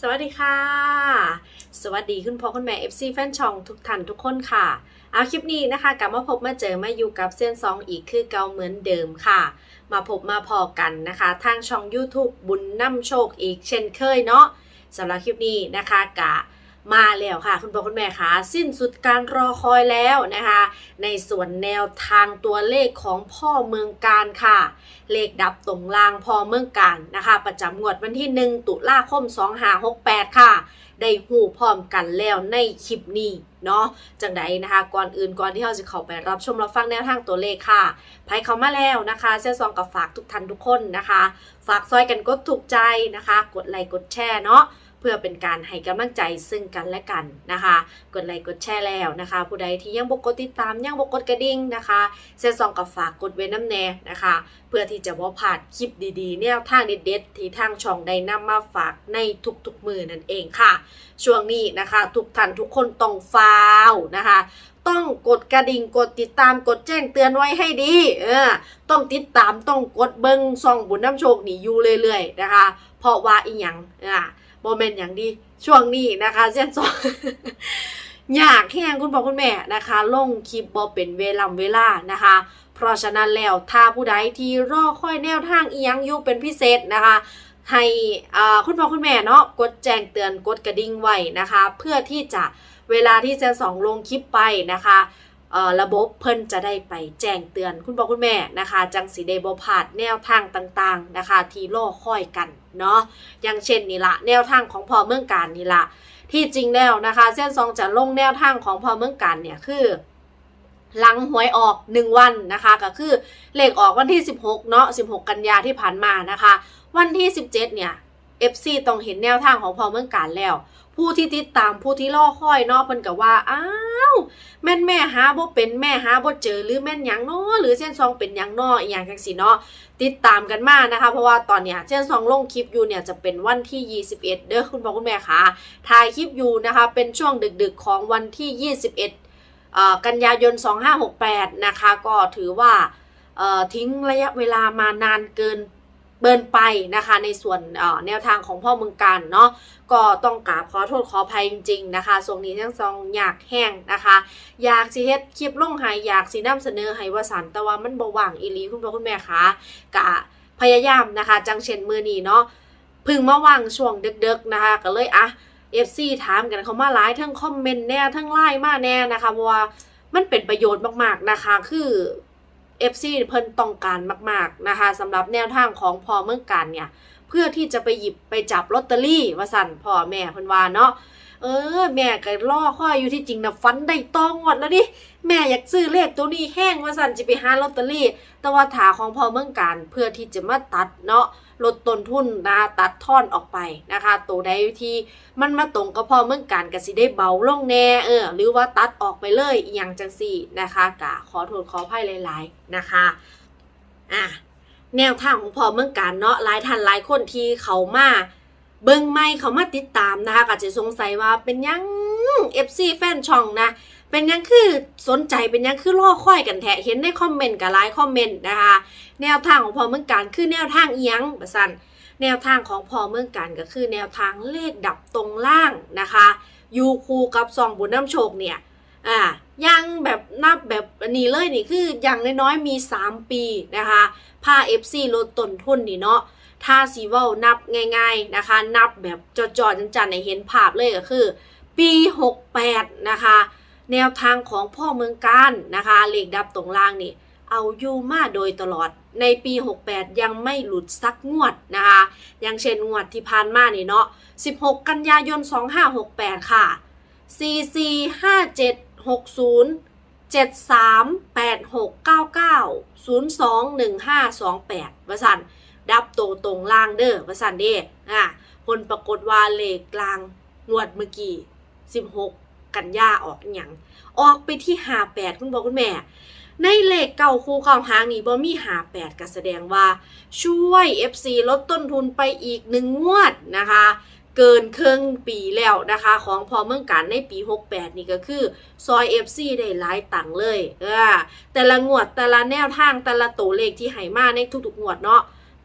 สวัสดีค่ะ สวัสดีคุณพ่อคุณแม่ FC แฟนช่องทุกท่านทุกคนค่ะ เอาคลิปนี้นะคะกลับมาพบมาเจอมาอยู่กับเส้นซองอีกคือเก่าเหมือนเดิมค่ะ มาพบมาพอกันนะคะ ทางช่อง YouTube บุญน้ำโชคอีกเช่นเคยเนาะสำหรับคลิปนี้นะคะกะ มาแล้วค่ะ คุณพ่อคุณแม่คะสิ้นสุดการรอคอยแล้วนะคะ ในส่วนแนวทางตัวเลขของพ่อเมืองการค่ะ เลขดับตรงล่างพ่อเมืองการนะคะ ประจำงวดวันที่ 1 ตุลาคม 2568 ค่ะ ได้หูพร้อมกันแล้วในคลิปนี้เนาะจังใดนะคะ ก่อนอื่นก่อนที่เราจะเข้าไปรับชมรับฟังแนวทางตัวเลขค่ะไพ่เขามาแล้วนะคะเซซองกับฝากทุกท่านทุกคนนะคะ ฝากซอยกันกดถูกใจนะคะ กดไลค์กดแชร์เนาะ เพื่อเป็นการให้กำลังใจซึ่งกันและกันนะคะ กดไลค์กดแชร์แล้วนะคะ ผู้ใดที่ยังบกกดติดตามยังบกกดกระดิ่งนะคะเซซองกับฝากกดเว้นน้ำแน่นะคะ เพื่อที่จะว่าผ่านคลิปดีๆ แนวทางเด็ดๆ ที่ทางช่องได้นำมาฝากในทุกๆมือนั่นเองค่ะ ช่วงนี้นะคะ ทุกท่านทุกคนต้องฟาวนะคะต้องกดกระดิ่งกดติดตามกดแจ้งเตือนไว้ให้ดี เออ ต้องติดตามต้องกดเบิ้งซองบุญน้ำโชคนี่อยู่เรื่อยๆนะคะ เพราะว่าอีหยังอะโมเมนต์อย่างดีช่วงนี้นะคะเส้นสองอยากแห้งคุณพ่อคุณแม่นะคะ ลงคลิปบอเป็นเวลาเวลานะคะ เพราะฉะนั้นแล้วถ้าผู้ใดที่รอคอยแนวทางอียังยู่เป็นพิเศษนะคะ ให้อ่าคุณพ่อคุณแม่เนาะกดแจ้งเตือนกดกระดิ่งไว้นะคะ เพื่อที่จะเวลาที่เจะสองลงคลิปไปนะคะ ระบบเพิ่นจะได้ไปแจ้งเตือนคุณพ่อคุณแม่นะคะ จังสีเดบพลาดแนวทางต่างๆนะคะที่รอค่อยกันเนาะอย่างเช่นนี่ละแนวทางของพอเมืองการนี่ละที่จริงแล้วนะคะ เส้นซองจะลงแนวทางของพอเมืองการเนี่ยคือหลังหวยออก 1 วันนะคะ ก็คือเลขออกวันที่ 16 เนาะ16 กันยาที่ผ่านมานะคะ วันที่ 17 เนี่ย FC ต้องเห็นแนวทางของพอเมืองการแล้ว ผู้ที่ติดตามผู้ที่ล่อคอยเนาะเพิ่นก็ว่าอ้าวแม่นแม่หาบ่เป็นแม่หาบ่เจอหรือแม่นหยังเนาะหรือเส้นซองเป็นหยังเนาะอีหยังจังซี่เนาะติดตามกันมานะคะ เพราะว่าตอนเนี้ยเส้นซองลงคลิปอยู่เนี่ยจะเป็นวันที่ 21 เด้อคุณพ่อคุณแม่คะถ่ายคลิปอยู่นะคะ เป็นช่วงดึกๆของวันที่ 21เอ่อกันยายน 2568 นะคะ ก็ถือว่าเอ่อทิ้งระยะเวลามานานเกิน เบินไปนะคะในส่วนแนวทางของพ่อเมืองการเนาะก็ต้องกราบขอโทษขออภัยจริง ๆนะคะส่วงนี้ทั้งสองอยากแห้งนะคะ อยากสิเฮ็ดคลิปลงหายอยากสินำเสนอให้วสันต์แต่ว่ามันบ่ว่างอีหลีคุณพ่อคุณแม่คะกะพยายามนะคะ จังเช่นมือนี้เนาะพึ่งมาว่างช่วงดึกๆนะคะ ก็เลยอะ FC ถามกันเขามาหลายทั้งคอมเมนต์แน่ทั้งไลน์มาแน่นะคะว่ามันเป็นประโยชน์มากๆนะคะ คือ FC เพิ่นต้องการมาก ๆ นะคะสำหรับแนวทางของพอเมืองการเนี่ย เพื่อที่จะไปหยิบไปจับลอตเตอรี่ว่าสั่นพ่อแม่เพิ่นว่าเนาะเออ แม่ก็ล่อข้อยอยู่ที่จริงนะฟันได้ตองหมดแล้วดิแม่อยากซื้อเลขตัวนี้แห้งว่าสั่นจะไปหาลอตเตอรี่ แต่ว่าถาของพอเมืองการเพื่อที่จะมาตัดเนาะ ลดต้นทุนนะตัดท่อนออกไปนะคะ ตัวใดที่มันมาตรงกับพ่อเมื่อการกสิได้เบาลงแน่เออหรือว่าตัดออกไปเลยอย่างจังสี่นะคะกะขอโทษขออภัยหลาย ๆนะคะอะแนวทางของพอเมืองการเนาะหลายท่านหลายคนที่เขามาเบิ่งไม่เขามาติดตามนะคะก็จะสงสัยว่าเป็นยัง FC แฟนช่องนะ เป็นยังคือสนใจเป็นยังคือล่อค่อยกันแทะเห็นในคอมเมนต์กับไลค์คอมเมนต์นะคะ แนวทางของพอเมืองการคือแนวทางเอียงประสันแนวทางของพอเมืองการก็คือแนวทางเลขดับตรงล่างนะคะยูคูกับซองบุญน้ำโชคเนี่ยอ่ายังแบบนับแบบนี้เลยนี่คืออย่างน้อยๆมี 3 ปีนะคะพา FC ลดต้นทุนนี่เนาะถ้าสีเว่านับง่าย ๆนะคะ นับแบบจอๆจันๆในเห็นภาพเลยก็คือ ปี 68 นะคะ แนวทางของพ่อเมืองการนะคะเลขดับตรงล่างนี่ เอาอยู่มาโดยตลอดในปี 68 ยังไม่หลุดสักงวดนะคะอย่างเช่นงวดที่ผ่านมานี่เนาะ 16 กันยายน 2568 ค่ะ 445760 738699 021528วสันดับโตตรงล่างเด้อวสันเด้อะผลปรากฏว่าเลขกลางงวดเมื่อกี้ 16 กันยาออกอย่างออกไปที่58คุณบอกคุณแม่ ในเลขเก่าคู่เก่าหางนี่บ่มีหาแปดก็แสดงว่า ช่วย FC ลดต้นทุนไปอีกหนึ่งงวดนะคะ เกินครึ่งปีแล้วนะคะ ของพอเมืองการในปี 68 นี่ก็คือซอย FC ได้หลายตังเลยเออแต่ละงวดแต่ละแนวทางแต่ละตัวเลขที่ให้มาในทุกๆงวดเนาะ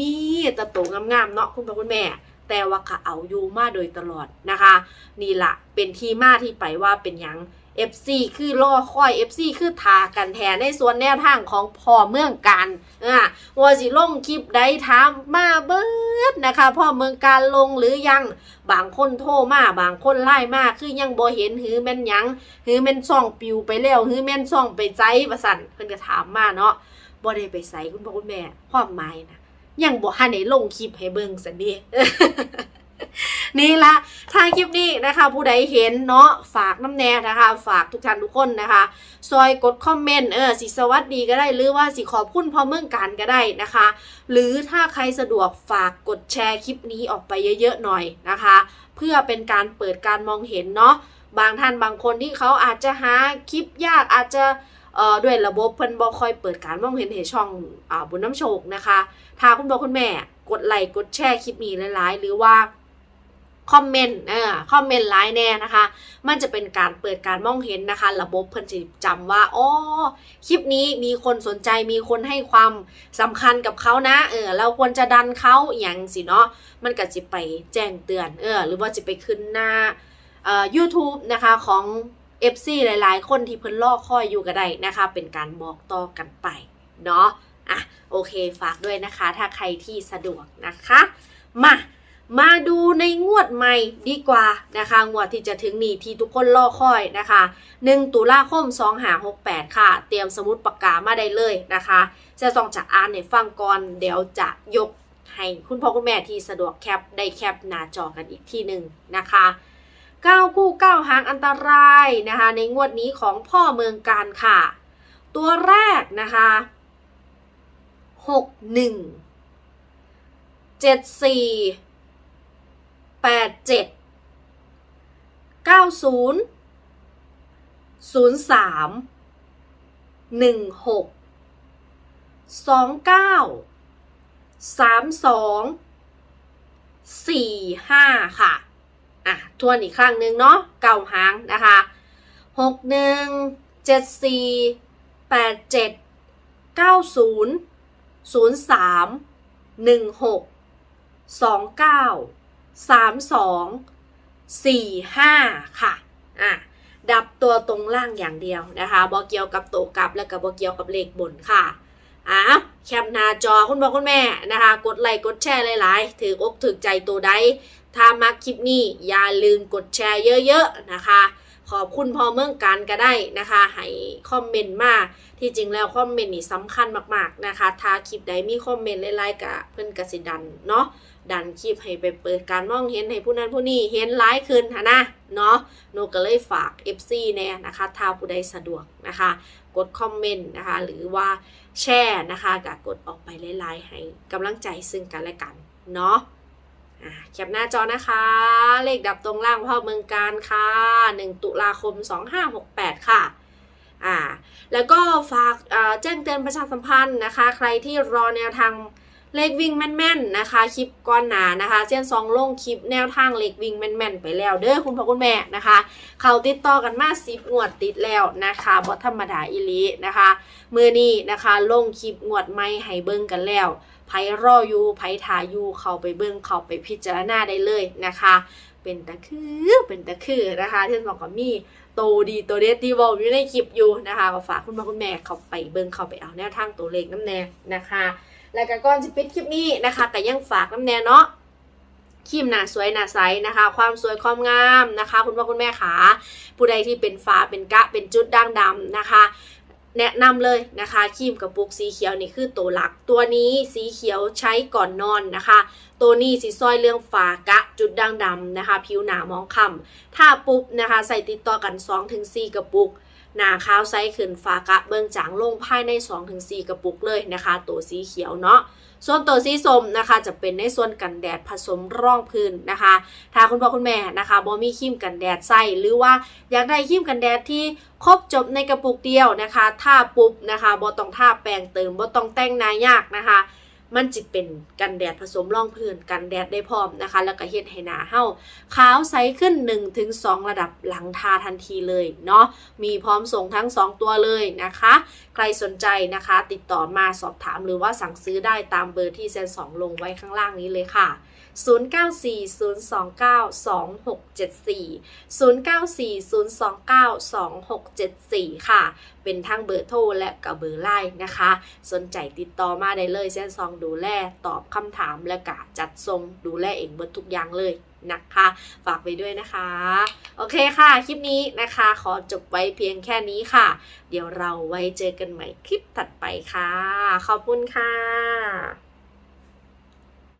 มีแต่ตัวงามๆเนาะคุณพ่อคุณแม่ แต่ว่าก็เอาอยู่มาโดยตลอดนะคะ นี่ละเป็นที่มาที่ไปว่าเป็นยัง FC คือล่อค่อย FC คือทากันแทนในส่วนแนวทางของพ่อเมืองการอ่าว่าสิลงคลิปใดถามมาเบิดนะคะ พ่อเมืองการลงหรือยัง บางคนโทรมา บางคนไล่มาคือยังบ่เห็นหือแม่นยังหือแม่นซ่องปิวไปแล้วหือแม่นซ่องไปใจประสันเพิ่นก็ถามมาเนาะบ่ได้ไปใส่คุณพ่อคุณแม่ความหมายนะ ยังบ่ทันได้ลงคลิปให้เบิ่งสันเดีนี่ละถ้าคลิปนี้นะคะ ผู้ใดเห็นเนาะฝากน้ำแน่นะคะ ฝากทุกท่านทุกคนนะคะซอยกดคอมเมนต์เออสิสวัสดีก็ได้ หรือว่าสิขอบคุณพ่อเมืองการก็ได้นะคะ หรือถ้าใครสะดวกฝากกดแชร์คลิปนี้ออกไปเยอะๆหน่อยนะคะ เพื่อเป็นการเปิดการมองเห็นเนาะบางท่านบางคนที่เขาอาจจะหาคลิปยากอาจจะ ด้วยระบบเพิ่นบ่ค่อยเปิดการมองเห็นให้ช่องอ่าบุญน้ำโชคนะคะ ถ้าคุณพ่อคุณแม่กดไลค์กดแชร์คลิปนี้หลายๆ หรือว่าคอมเมนต์เออคอมเมนต์ไลน์แน่นะคะ มันจะเป็นการเปิดการมองเห็นนะคะ ระบบเพิ่นจะจำว่าอ๋อคลิปนี้มีคนสนใจมีคนให้ความสำคัญกับเขานะเออเราควรจะดันเขาอย่างสิเนาะมันก็จะไปแจ้งเตือนเออหรือว่าจะไปขึ้นหน้าเอ่อ YouTube นะคะของ FC หลาย ๆ คนที่เพิ่นล่อคอยอยู่ก็ได้นะคะ เป็นการบอกต่อกันไปเนาะอะโอเคฝากด้วยนะคะ ถ้าใครที่สะดวกนะคะ มามาดูในงวดใหม่ดีกว่านะคะ งวดที่จะถึงนี้ที่ทุกคนล่อคอยนะคะ 1 ตุลาคม 2568 ค่ะ เตรียมสมุดปากกามาได้เลยนะคะ จะส่องจากอ่านในฟังก่อน เดี๋ยวจะยกให้คุณพ่อคุณแม่ที่สะดวกแคปได้แคปหน้าจอกันอีกทีหนึ่งนะคะ 9คู่9หางอันตรายนะคะ ในงวดนี้ของพ่อเมืองการค่ะ ตัวแรกนะคะ61 74 87 90ศูนย์สามหนึ่งหกสองเก้าสามสองสี่ห้าค่ะ อะทวนอีกครั้งหนึ่งเนาะเก่าหางนะคะหกหนึ่งเจ็ดสี่แปดเจ็ดเก้าศูนย์ศูนย์สามหนึ่งหกสองเก้าสามสองสี่ห้าค่ะอะดับตัวตรงล่างอย่างเดียวนะคะบอเกี่ยวกับโตกลับและกับบอเกี่ยวกับเลขบนค่ะอะแคปหน้าจอคุณพ่อคุณแม่นะคะ กดไลค์กดแชร์หลายๆ ถืออกถือใจตัวใด ถ้ามักคลิปนี้อย่าลืมกดแชร์เยอะๆนะคะ ขอบคุณพอเมืองการก็ได้นะคะ ให้คอมเมนต์มาที่จริงแล้วคอมเมนต์นี่สำคัญมากๆนะคะ ถ้าคลิปใดมีคอมเมนต์หลายๆกะเพิ่อนกสิดันเนาะดันคลิปให้ไปเปิดการมองเห็นให้ผู้นั้นผู้นี้เห็นร้ายขึ้นนะ เนาะหนูก็เลยฝาก FC แน่นะคะถ้าผู้ใดสะดวกนะคะ กดคอมเมนต์นะคะ หรือว่าแชร์นะคะก็กดออกไปไลน์ๆให้กำลังใจซึ่งกันและกันเนาะ แคปหน้าจอนะคะ เลขดับตรงล่างพ่อเมืองการค่ะ 1 ตุลาคม 2568 ค่ะอ่าแล้วก็ฝากแจ้งเตือนประชาสัมพันธ์นะคะ ใครที่รอแนวทางเลขวิ่งแม่นๆนะคะ คลิปก้อนหนานะคะเส้นซองลงคลิปแนวทางเลขวิ่งแม่นๆไปแล้ว เด้อคุณพ่อคุณแม่นะคะ เขาติดต่อกันมาสิบงวดติดแล้วนะคะบอธรรมดาอิลีนะคะ มือนี้นะคะลงคลิปงวดไม่ให้เบิ้งกันแล้ว ไผรออยู่ไผทาอยู่เขาไปเบิ้งเขาไปพิจารณาได้เลยนะคะ เป็นตะคือเป็นตะคือนะคะเส้นซองก็มีโตดีโตเด็ดที่บอกอยู่ในคลิปอยู่นะคะก็ฝากคุณพ่อคุณแม่เขาไปเบิ้งเขาไปเอาแนวทางตัวเลขน้ำแน่นะคะ แล้วก็ก่อนจะปิดคลิปนี้นะคะแต่ยังฝากน้ำแน่เนาะครีมหนาสวยหนาใสนะคะ ความสวยความงามนะคะ คุณพ่อคุณแม่ขาผู้ใดที่เป็นฟ้าเป็นกะเป็นจุดด่างดำนะคะ แนะนำเลยนะคะครีมกระปุกสีเขียวนี่คือตัวหลัก ตัวนี้สีเขียวใช้ก่อนนอนนะคะ ตัวนี้สีซอยเรื่องฝากะจุดด่างดำนะคะ ผิวหนามองคำถ้าปุ๊บนะคะ ใส่ติดต่อกัน 2-4 กระปุก หนาขาวไซส์ขึ้นฝากะเบิ่งจางลงภายใน 2-4 กระปุกเลยนะคะ ตัวสีเขียวเนาะ ส่วนตัวสีส้มนะคะ จะเป็นในส่วนกันแดดผสมร่องพื้นนะคะ ถ้าคุณพ่อคุณแม่นะคะบ่มีครีมกันแดดใส่หรือว่าอยากได้ครีมกันแดดที่ครบจบในกระปุกเดียวนะคะทาปุ๊บนะคะบ่ต้องทาแปรงเติมบ่ต้องแต่งหน้ายากนะคะ มันจิเป็นกันแดดผสมรองพื้นกันแดดได้พร้อมนะคะ แล้วก็เฮ็ดให้หน้าเฮาขาวใสขึ้น 1-2 ระดับหลังทาทันทีเลยเนาะมีพร้อมส่งทั้ง 2 ตัวเลยนะคะ ใครสนใจนะคะ ติดต่อมาสอบถามหรือว่าสั่งซื้อได้ตามเบอร์ที่เซนสองลงไว้ข้างล่างนี้เลยค่ะ 0940292674 0940292674 ค่ะ เป็นทั้งเบอร์โทรและกับเบอร์ไลน์นะคะ สนใจติดต่อมาได้เลยแซนซองดูแลตอบคำถามและกะจัดทรงดูแลเองเบิดทุกอย่างเลยนะคะ ฝากไปด้วยนะคะ โอเคค่ะ คลิปนี้นะคะ ขอจบไว้เพียงแค่นี้ค่ะ เดี๋ยวเราไว้เจอกันใหม่คลิปถัดไปค่ะ ขอบคุณค่ะ